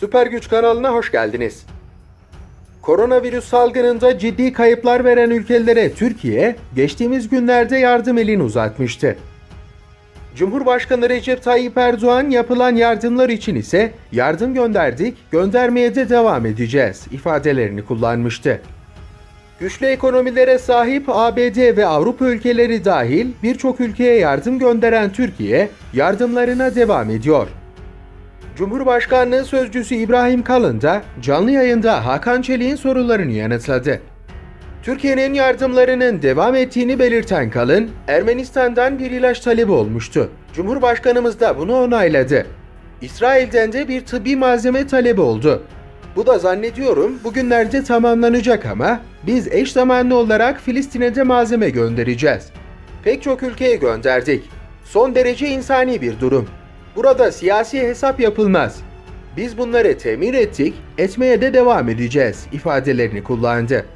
Süper Güç kanalına hoş geldiniz. Koronavirüs salgınında ciddi kayıplar veren ülkelere Türkiye, geçtiğimiz günlerde yardım elini uzatmıştı. Cumhurbaşkanı Recep Tayyip Erdoğan yapılan yardımlar için ise yardım gönderdik, göndermeye de devam edeceğiz ifadelerini kullanmıştı. Güçlü ekonomilere sahip ABD ve Avrupa ülkeleri dahil birçok ülkeye yardım gönderen Türkiye, yardımlarına devam ediyor. Cumhurbaşkanlığı Sözcüsü İbrahim Kalın da canlı yayında Hakan Çelik'in sorularını yanıtladı. Türkiye'nin yardımlarının devam ettiğini belirten Kalın, Ermenistan'dan bir ilaç talebi olmuştu. Cumhurbaşkanımız da bunu onayladı. İsrail'den de bir tıbbi malzeme talebi oldu. Bu da zannediyorum bugünlerde tamamlanacak ama biz eş zamanlı olarak Filistin'e de malzeme göndereceğiz. Pek çok ülkeye gönderdik. Son derece insani bir durum. Burada siyasi hesap yapılmaz. Biz bunları temin ettik, etmeye de devam edeceğiz ifadelerini kullandı.